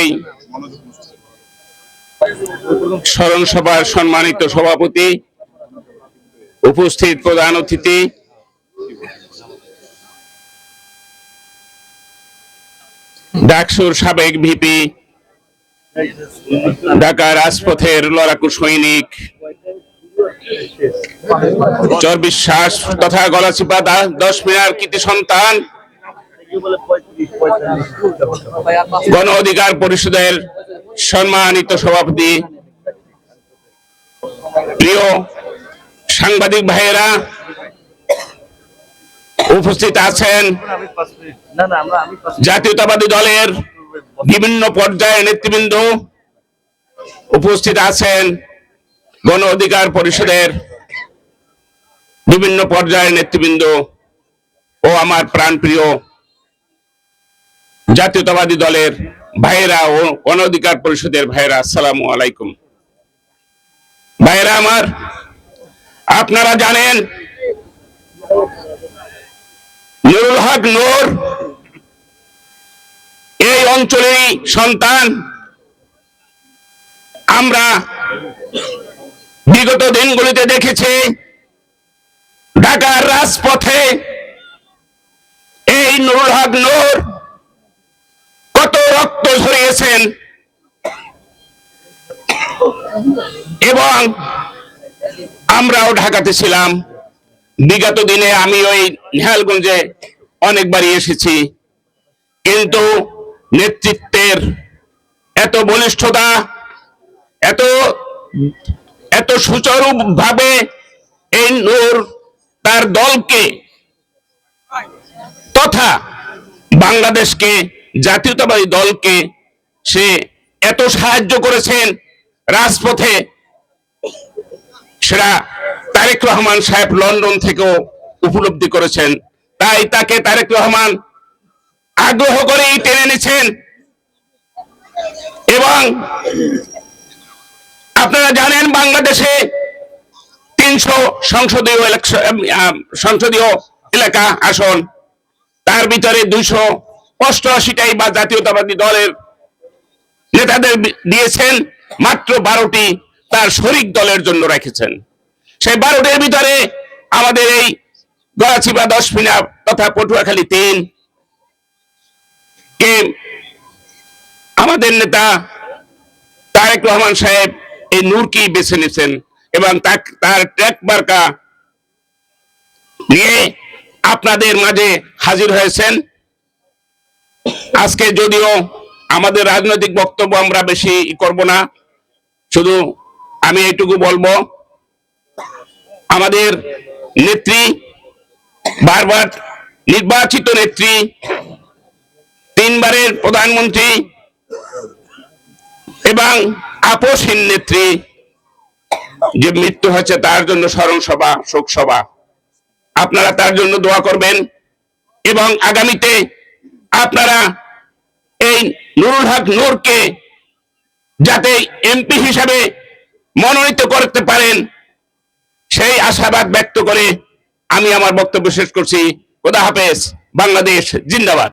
এই স্মরণ সম্মানিত সভাপতি, উপস্থিত প্রধান অতিথি, ডাকসুর সাবেক ভিপি, ঢাকা রাজপথের লড়াকু সৈনিক, চর বিশ্বাস তথা গলাচিপা দশ মিনার কৃতি সন্তান গণ অধিকার পরিষদের সম্মানিত সভাপতি, প্রিয় সাংবাদিক ভাইয়েরা, উপস্থিত আছেন জাতীয়তাবাদী দলের বিভিন্ন পর্যায়ে নেতৃবৃন্দ, উপস্থিত আছেন গণ অধিকার পরিষদের বিভিন্ন পর্যায়ের নেতৃবৃন্দ ও আমার প্রাণপ্রিয় জাতীয়তাবাদী দলের ভাইয়েরা ও গণ অধিকার পরিষদের ভাইয়েরা, আসসালামু আলাইকুম। ভাইয়েরা আমার, আপনারা জানেন, নুরুল হক নূর এই অঞ্চলেরই সন্তান। আমরা বিগত দিনগুলিতে দেখেছি, ঢাকার রাজপথে এই নুরুল হক নূর রক্ত ঝরিয়েছেন। এবং আমরাও ঢাকাতে ছিলাম। বিগত দিনে আমি ওই নেহালগঞ্জে অনেকবারই এসেছি। কিন্তু নেতৃত্বের এত বলিষ্ঠতা, এত এত সুচারু ভাবে এই নূর তার দলকে তথা বাংলাদেশকে জাতীয়তাবাদী দলকে সে এত সাহায্য করেছেন রাজপথে, সেটা তারেক রহমান সাহেব লন্ডন থেকেও উপলব্ধি করেছেন। তাই তাকে তারেক রহমান আগ্রহ করেই টেনে নিছেন এবং আপনারা জানেন বাংলাদেশে তিনশো সংসদীয় সংসদীয় এলাকা আসন, তার ভিতরে দুইশো অষ্টআশিটাই বা জাতীয়তাবাদী দলের নেতাদের দিয়েছেন, মাত্র বারোটি তার শরিক দলের জন্য রেখেছেন। সেই বারোটির ভিতরে আমাদের এই গড়াচিপা দশ মিনা তথা পটুয়াখালী তিন, কে আমাদের নেতা তারেক রহমান সাহেব এই নূরকেই বেছে নিয়েছেন এবং তার ট্র্যাক মার্কা নিয়ে আপনাদের মাঝে হাজির হয়েছেন। আজকে যদিও আমাদের রাজনৈতিক বক্তব্য আমরা বেশি করব না, শুধু আমি এইটুকু বলব, আমাদের নেত্রী, বারবার নির্বাচিত নেত্রী, তিনবারের প্রধানমন্ত্রী এবং আপোষহীন নেত্রী, যে মৃত্যু হয়েছে তার জন্য স্মরণ সভা, শোক সভা। আপনারা তার জন্য দোয়া করবেন এবং আগামীতে আপনারা এই নুরুল হক নূরকে যাতে এমপি হিসাবে মনোনীত করতে পারেন, সেই আশাবাদ ব্যক্ত করে আমি আমার বক্তব্য শেষ করছি। খোদা হাফেজ, বাংলাদেশ, জিন্দাবাদ।